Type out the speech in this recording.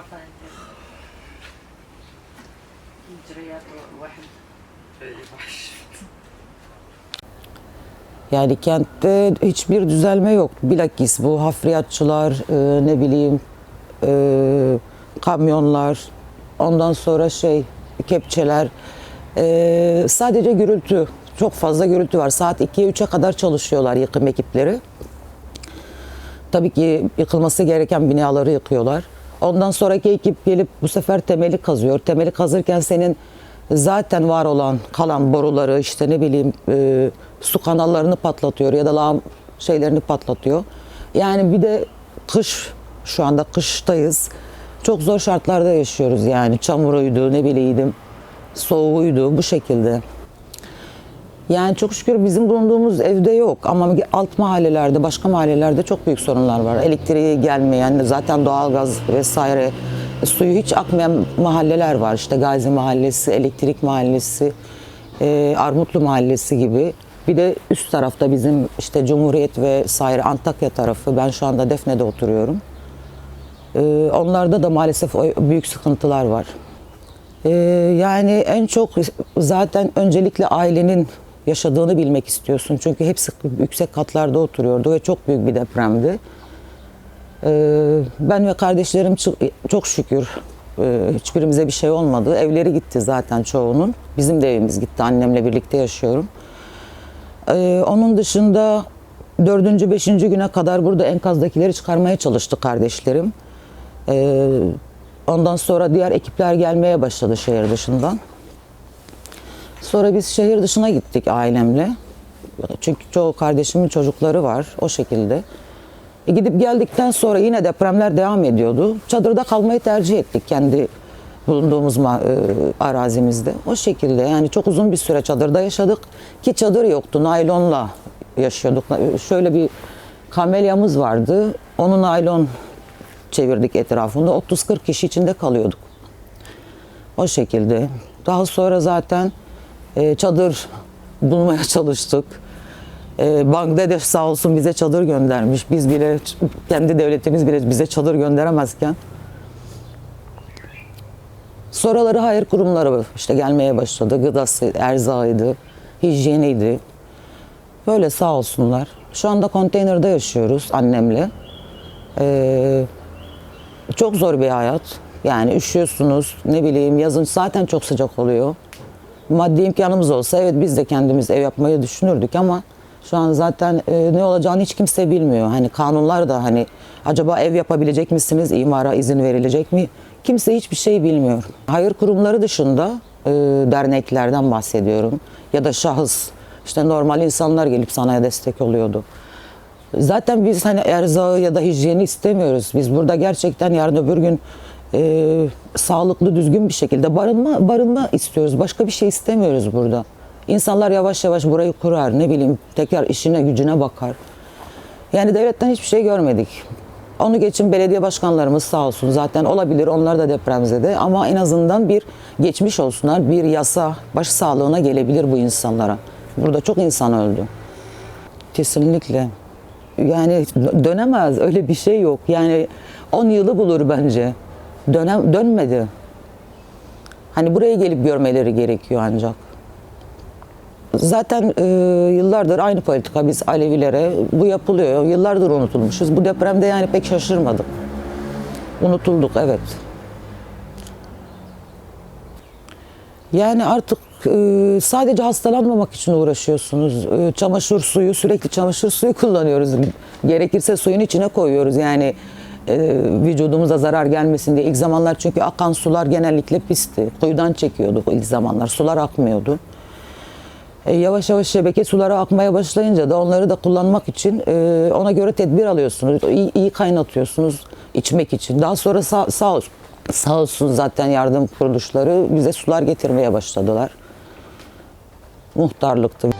Yani kentte hiçbir düzelme yok. Bilakis bu hafriyatçılar, e, ne bileyim e, kamyonlar, ondan sonra şey kepçeler, e, sadece gürültü. Çok fazla gürültü var. Saat 2'ye 3'e kadar çalışıyorlar yıkım ekipleri. Tabii ki yıkılması gereken binaları yıkıyorlar. Ondan sonraki ekip gelip bu sefer temeli kazıyor. Temeli kazırken senin zaten var olan kalan boruları işte ne bileyim e, su kanallarını patlatıyor ya da lağım şeylerini patlatıyor. Yani bir de kış şu anda kıştayız. Çok zor şartlarda yaşıyoruz yani. Çamuruydu, ne bileydim, soğuğuydu bu şekilde. Yani çok şükür bizim bulunduğumuz evde yok ama alt mahallelerde, başka mahallelerde çok büyük sorunlar var. Elektriği gelmeyen, zaten doğalgaz vesaire suyu hiç akmayan mahalleler var. İşte Gazi Mahallesi, Elektrik Mahallesi, e, Armutlu Mahallesi gibi. Bir de üst tarafta bizim işte Cumhuriyet ve Saire Antakya tarafı. Ben şu anda Defne'de oturuyorum. E, onlarda da maalesef büyük sıkıntılar var. Ee, yani en çok zaten öncelikle ailenin yaşadığını bilmek istiyorsun. Çünkü hepsi yüksek katlarda oturuyordu ve çok büyük bir depremdi. Ee, ben ve kardeşlerim çok şükür e, hiçbirimize bir şey olmadı. Evleri gitti zaten çoğunun. Bizim de evimiz gitti. Annemle birlikte yaşıyorum. Ee, onun dışında dördüncü, beşinci güne kadar burada enkazdakileri çıkarmaya çalıştı kardeşlerim. Ee, ondan sonra diğer ekipler gelmeye başladı şehir dışından. Sonra biz şehir dışına gittik ailemle. Çünkü çoğu kardeşimin çocukları var o şekilde. E gidip geldikten sonra yine depremler devam ediyordu. Çadırda kalmayı tercih ettik kendi bulunduğumuz e, arazimizde. O şekilde yani çok uzun bir süre çadırda yaşadık ki çadır yoktu. Naylonla yaşıyorduk. Şöyle bir kamelyamız vardı. Onu naylon çevirdik etrafında. 30-40 kişi içinde kalıyorduk. O şekilde. Daha sonra zaten e, çadır bulmaya çalıştık. E, Bangladeş sağ olsun bize çadır göndermiş. Biz bile kendi devletimiz bile bize çadır gönderemezken Sonraları hayır kurumları işte gelmeye başladı. Gıdası, erzağıydı, hijyeniydi. Böyle sağ olsunlar. Şu anda konteynerde yaşıyoruz annemle. Ee, çok zor bir hayat. Yani üşüyorsunuz, ne bileyim yazın zaten çok sıcak oluyor. Maddi imkanımız olsa evet biz de kendimiz ev yapmayı düşünürdük ama şu an zaten e, ne olacağını hiç kimse bilmiyor. Hani kanunlar da hani acaba ev yapabilecek misiniz, imara izin verilecek mi? Kimse hiçbir şey bilmiyor. Hayır kurumları dışında e, derneklerden bahsediyorum ya da şahıs işte normal insanlar gelip sana destek oluyordu. Zaten biz hani erzağı ya da hijyeni istemiyoruz. Biz burada gerçekten yarın öbür gün e, sağlıklı, düzgün bir şekilde barınma barınma istiyoruz. Başka bir şey istemiyoruz burada. İnsanlar yavaş yavaş burayı kurar, ne bileyim tekrar işine gücüne bakar. Yani devletten hiçbir şey görmedik. Onu geçin belediye başkanlarımız sağ olsun zaten olabilir onlar da depremzede ama en azından bir geçmiş olsunlar bir yasa baş sağlığına gelebilir bu insanlara. Burada çok insan öldü. Kesinlikle. Yani dönemez öyle bir şey yok. Yani 10 yılı bulur bence. Dönem dönmedi. Hani buraya gelip görmeleri gerekiyor ancak. Zaten e, yıllardır aynı politika biz Alevilere bu yapılıyor. Yıllardır unutulmuşuz. Bu depremde yani pek şaşırmadım. Unutulduk evet. Yani artık e, sadece hastalanmamak için uğraşıyorsunuz. E, çamaşır suyu, sürekli çamaşır suyu kullanıyoruz. Gerekirse suyun içine koyuyoruz. Yani e, vücudumuza zarar gelmesin diye. İlk zamanlar çünkü akan sular genellikle pisti. Kuyudan çekiyorduk ilk zamanlar. Sular akmıyordu. E, yavaş yavaş şebeke suları akmaya başlayınca da onları da kullanmak için e, ona göre tedbir alıyorsunuz. İyi, iyi kaynatıyorsunuz içmek için. Daha sonra sağ, sağ, olsun, sağ olsun zaten yardım kuruluşları bize sular getirmeye başladılar. Muhtarlıktı.